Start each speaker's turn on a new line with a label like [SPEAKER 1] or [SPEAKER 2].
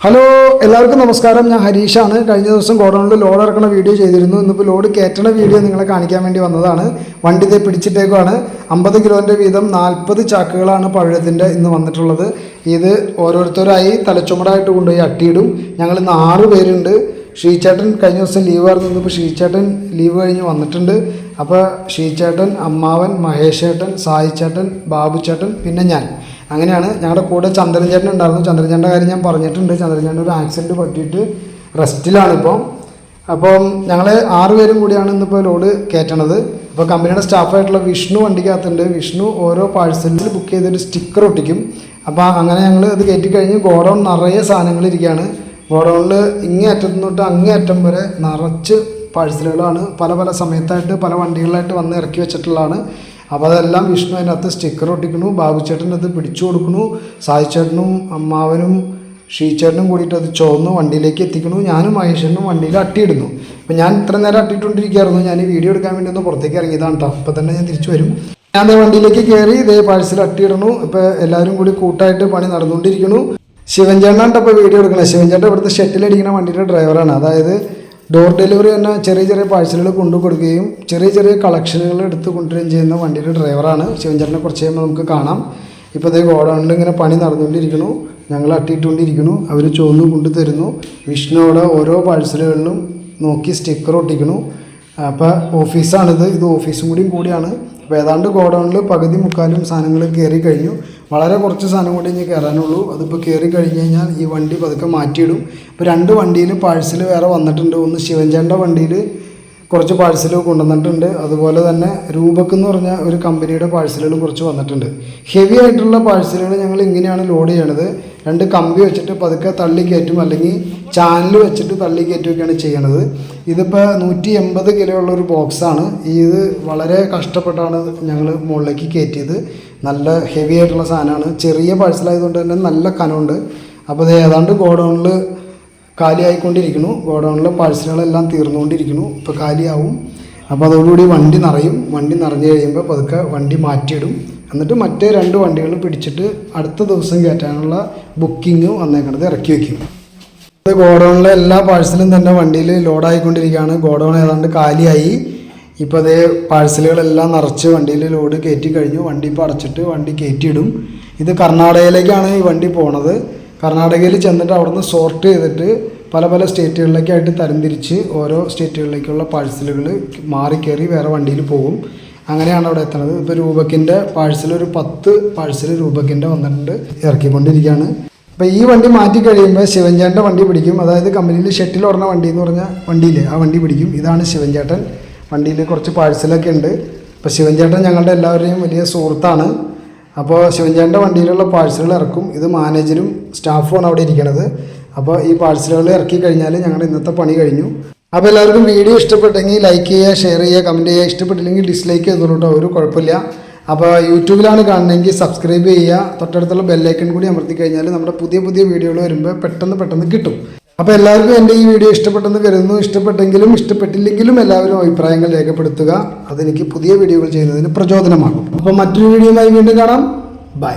[SPEAKER 1] Hello എല്ലാവർക്കും നമസ്കാരം. ഞാൻ ഹരീഷാണ്. കഴിഞ്ഞ ദിവസം ഗോഡൗണിൽ ലോഡ് ഇറക്കുന്ന വീഡിയോ ചെയ്തിരുന്നു. ഇന്നിപ്പോൾ ലോഡ് കയറ്റണ വീഡിയോ നിങ്ങളെ കാണിക്കാൻ വേണ്ടി വന്നതാണ്. വണ്ടി ഇതേ പിടിച്ചിട്ടേക്കുമാണ് അമ്പത് കിലോന്റെ വീതം നാൽപ്പത് ചാക്കുകളാണ് പഴയത്തിന്റെ ഇന്ന് വന്നിട്ടുള്ളത്. ഇത് ഓരോരുത്തരായി തലച്ചുമടായിട്ട് കൊണ്ടുപോയി അട്ടിയിടും. ഞങ്ങൾ ഇന്ന് ആറ് പേരുണ്ട്. ശ്രീചേട്ടൻ കഴിഞ്ഞ ദിവസം ലീവ് ആയിരുന്നു. ഇന്നിപ്പോൾ ശ്രീചേട്ടൻ ലീവ് കഴിഞ്ഞ് വന്നിട്ടുണ്ട്. അപ്പോൾ ശ്രീചേട്ടൻ അമ്മാവൻ മഹേഷേട്ടൻ സായിച്ചേട്ടൻ ബാബുചേട്ടൻ പിന്നെ ഞാൻ. അങ്ങനെയാണ് ഞങ്ങളുടെ കൂടെ ചന്ദ്രൻ ചേട്ടൻ ഉണ്ടായിരുന്നു. ചന്ദ്രൻ ചേട്ടന്റെ കാര്യം ഞാൻ പറഞ്ഞിട്ടുണ്ട്. ചന്ദ്രൻ ചേട്ടൻ ഒരു ആക്സിഡന്റ് പറ്റിയിട്ട് റെസ്റ്റിലാണ് ഇപ്പോൾ അപ്പം ഞങ്ങൾ ആറ് പേരും കൂടിയാണ് ഇന്നിപ്പോൾ ലോഡ് കയറ്റണത്. അപ്പോൾ കമ്പനിയുടെ സ്റ്റാഫായിട്ടുള്ള വിഷ്ണു വണ്ടിക്കകത്തുണ്ട്. വിഷ്ണു ഓരോ പാഴ്സലിൽ ബുക്ക് ചെയ്തൊരു സ്റ്റിക്കർ ഒട്ടിക്കും. അപ്പോൾ അങ്ങനെ ഞങ്ങൾ അത് കയറ്റി കഴിഞ്ഞ് ഗോഡൗൺ നിറയെ സാധനങ്ങൾ ഇരിക്കുകയാണ് ഗോഡൗണിൽ ഇങ്ങേ അറ്റത്ത് തൊട്ട് അങ്ങേ അറ്റം വരെ നിറച്ച് പാഴ്സലുകളാണ് പല പല സമയത്തായിട്ട് പല വണ്ടികളിലായിട്ട് വന്ന് ഇറക്കി വെച്ചിട്ടുള്ളതാണ്. അപ്പോൾ അതെല്ലാം വിഷ്ണു അതിനകത്ത് സ്റ്റിക്കർ ഒട്ടിക്കണു ബാബുച്ചേട്ടന്റെ അത് പിടിച്ചു കൊടുക്കണു സായിച്ചേട്ടനും അമ്മാവനും ഷീച്ചേട്ടനും കൂടിയിട്ട് അത് ചോന്നു വണ്ടിയിലേക്ക് എത്തിക്കണു ഞാനും മഹേഷനും വണ്ടിയിൽ അട്ടിയിടുന്നു. അപ്പോൾ ഞാൻ ഇത്ര നേരം അട്ടിയിട്ടുകൊണ്ടിരിക്കുകയായിരുന്നു ഞാൻ ഈ വീഡിയോ എടുക്കാൻ വേണ്ടി ഒന്ന് പുറത്തേക്ക് ഇറങ്ങിയതാണ് കേട്ടോ അപ്പോൾ തന്നെ ഞാൻ തിരിച്ചു വരും. ഞാൻ വണ്ടിയിലേക്ക് കയറി ഇതേ പാഴ്സൽ അട്ടിയിടണു ഇപ്പോൾ എല്ലാവരും കൂടി കൂട്ടായിട്ട് പണി നടന്നുകൊണ്ടിരിക്കണു ശിവൻചേട്ടനാണ് ഇപ്പോൾ വീഡിയോ എടുക്കണത് ശിവൻചേട്ടൻ ഇവിടുത്തെ ഷെട്ടിലടിക്കുന്ന വണ്ടിയുടെ ഡ്രൈവറാണ് അതായത് ഡോർ ഡെലിവറി തന്നെ ചെറിയ ചെറിയ പാഴ്സലുകൾ കൊണ്ടു കൊടുക്കുകയും ചെറിയ ചെറിയ കളക്ഷനുകൾ എടുത്ത് കൊണ്ടുവരികയും ചെയ്യുന്ന വണ്ടിയുടെ ഡ്രൈവറാണ് ശിവഞ്ചരനെ കുറച്ച് കഴിയുമ്പോൾ നമുക്ക് കാണാം. ഇപ്പോൾ ഇതേ ഗോഡൗണിൽ ഇങ്ങനെ പണി നടന്നുകൊണ്ടിരിക്കുന്നു. ഞങ്ങൾ അട്ടിയിട്ടുകൊണ്ടിരിക്കുന്നു. അവർ ചുവന്ന് കൊണ്ടു തരുന്നു. വിഷ്ണുവിടെ ഓരോ പാഴ്സലുകളിലും നോക്കി സ്റ്റിക്കർ ഒട്ടിക്കുന്നു. അപ്പോൾ ഓഫീസാണിത് ഇത് ഓഫീസും കൂടിയും കൂടിയാണ്. അപ്പോൾ ഏതാണ്ട് ഗോഡൗണിൽ പകുതി മുക്കാലും സാധനങ്ങൾ കയറി കഴിഞ്ഞു. വളരെ കുറച്ച് സാധനം കൊണ്ട് ഇനി കയറാനുള്ളൂ. അതിപ്പോൾ കയറി കഴിഞ്ഞ് കഴിഞ്ഞാൽ ഈ വണ്ടി പതുക്കെ മാറ്റിയിടും. ഇപ്പോൾ രണ്ട് വണ്ടിയിൽ പാഴ്സൽ വേറെ വന്നിട്ടുണ്ട്. ഒന്ന് ശിവഞ്ചേന്റെ വണ്ടിയിൽ കുറച്ച് പാഴ്സൽ കൊണ്ടുവന്നിട്ടുണ്ട്. അതുപോലെ തന്നെ രൂപക്ക് എന്ന് പറഞ്ഞ ഒരു കമ്പനിയുടെ പാഴ്സലുകൾ കുറച്ച് വന്നിട്ടുണ്ട്. ഹെവി ആയിട്ടുള്ള പാഴ്സലുകൾ ഞങ്ങൾ ഇങ്ങനെയാണ് ലോഡ് ചെയ്യണത്. രണ്ട് കമ്പി വെച്ചിട്ട് പതുക്കെ തള്ളി കയറ്റും. അല്ലെങ്കിൽ ചാനൽ വെച്ചിട്ട് തള്ളി കയറ്റുമൊക്കെയാണ് ചെയ്യണത്. ഇതിപ്പോൾ നൂറ്റി എൺപത് കിലോ ഉള്ള ഒരു ബോക്സാണ് ഇത് വളരെ കഷ്ടപ്പെട്ടാണ് ഞങ്ങൾ മുകളിലേക്ക് കയറ്റിയത് നല്ല ഹെവി ആയിട്ടുള്ള സാധനമാണ്. ചെറിയ പാഴ്സലായതുകൊണ്ട് തന്നെ നല്ല കനമുണ്ട്. അപ്പോൾ ഇത് ഏതാണ്ട് ഗോഡൗണിൽ കാലിയായിക്കൊണ്ടിരിക്കുന്നു ഗോഡൗണിലെ പാഴ്സലുകളെല്ലാം തീർന്നുകൊണ്ടിരിക്കുന്നു. ഇപ്പോൾ കാലിയാവും. അപ്പോൾ അതോടുകൂടി വണ്ടി നിറയും. വണ്ടി നിറഞ്ഞു കഴിയുമ്പോൾ പതുക്കെ വണ്ടി മാറ്റിയിടും. എന്നിട്ട് മറ്റേ രണ്ട് വണ്ടികൾ പിടിച്ചിട്ട് അടുത്ത ദിവസം കയറ്റാനുള്ള ബുക്കിങ്ങും വന്നേക്കണത് ഇറക്കി വയ്ക്കും ഇത് ഗോഡൗണിലെ എല്ലാ പാഴ്സലും തന്നെ വണ്ടിയിൽ ലോഡായിക്കൊണ്ടിരിക്കുകയാണ് ഗോഡൗൺ ഏതാണ്ട് കാലിയായി. ഇപ്പോൾ അതേ പാഴ്സലുകളെല്ലാം നിറച്ച് വണ്ടിയിൽ ലോഡ് കയറ്റി കഴിഞ്ഞു. വണ്ടി ഇപ്പോൾ അടച്ചിട്ട് വണ്ടി കയറ്റിയിടും ഇത് കർണാടകയിലേക്കാണ് ഈ വണ്ടി പോണത്. കർണാടകയിൽ ചെന്നിട്ട് അവിടുന്ന് സോർട്ട് ചെയ്തിട്ട് പല പല സ്റ്റേറ്റുകളിലേക്കായിട്ട് തരംതിരിച്ച് ഓരോ സ്റ്റേറ്റുകളിലേക്കുള്ള പാഴ്സലുകൾ മാറിക്കയറി വേറെ വണ്ടിയിൽ പോകും. അങ്ങനെയാണ് അവിടെ എത്തുന്നത്. ഇപ്പോൾ രൂപക്കിന്റെ പാഴ്സൽ ഒരു പത്ത് പാഴ്സൽ രൂപക്കിന്റെ വന്നിട്ടുണ്ട്. ഇറക്കിക്കൊണ്ടിരിക്കുകയാണ്. അപ്പോൾ ഈ വണ്ടി മാറ്റി കഴിയുമ്പോൾ ശിവൻചേട്ടന്റെ വണ്ടി പിടിക്കും. അതായത് കമ്പനിയിൽ ഷെട്ടിൽ ഓടുന്ന വണ്ടി എന്ന് പറഞ്ഞ വണ്ടിയില്ലേ ആ വണ്ടി പിടിക്കും. ഇതാണ് ശിവൻചേട്ടൻ. വണ്ടിയിൽ കുറച്ച് പാഴ്സലൊക്കെ ഉണ്ട്. അപ്പോൾ ശിവൻചേട്ടൻ ഞങ്ങളുടെ എല്ലാവരുടെയും വലിയ സുഹൃത്താണ്. അപ്പോൾ ശിവൻചേട്ടന്റെ വണ്ടിയിലുള്ള പാഴ്സലുകൾ ഇറക്കും. ഇത് മാനേജരും സ്റ്റാഫുമാണ് അവിടെ ഇരിക്കണത്. അപ്പോൾ ഈ പാഴ്സലുകൾ ഇറക്കി കഴിഞ്ഞാൽ ഞങ്ങളുടെ ഇന്നത്തെ പണി കഴിഞ്ഞു. അപ്പോൾ എല്ലാവർക്കും വീഡിയോ ഇഷ്ടപ്പെട്ടെങ്കിൽ ലൈക്ക് ചെയ്യുക ഷെയർ ചെയ്യുക കമന്റ് ചെയ്യുക. ഇഷ്ടപ്പെട്ടില്ലെങ്കിൽ ഡിസ്ലൈക്ക് ചെയ്തോളൂ കേട്ടോ. ഒരു കുഴപ്പമില്ല. അപ്പോൾ യൂട്യൂബിലാണ് കാണണമെങ്കിൽ സബ്സ്ക്രൈബ് ചെയ്യുക. തൊട്ടടുത്തുള്ള ബെല്ലൈക്കൺ കൂടി അമർത്തി കഴിഞ്ഞാൽ നമ്മുടെ പുതിയ പുതിയ വീഡിയോകൾ വരുമ്പോൾ പെട്ടെന്ന് പെട്ടെന്ന് കിട്ടും. അപ്പോൾ എല്ലാവർക്കും എന്റെ ഈ വീഡിയോ ഇഷ്ടപ്പെട്ടെന്ന് കരുതുന്നു. ഇഷ്ടപ്പെട്ടെങ്കിലും ഇഷ്ടപ്പെട്ടില്ലെങ്കിലും എല്ലാവരും അഭിപ്രായങ്ങൾ രേഖപ്പെടുത്തുക. അതെനിക്ക് പുതിയ വീഡിയോകൾ ചെയ്യുന്നതിന് പ്രചോദനമാകും. അപ്പോൾ മറ്റൊരു വീഡിയോയുമായി വീണ്ടും കാണാം. ബൈ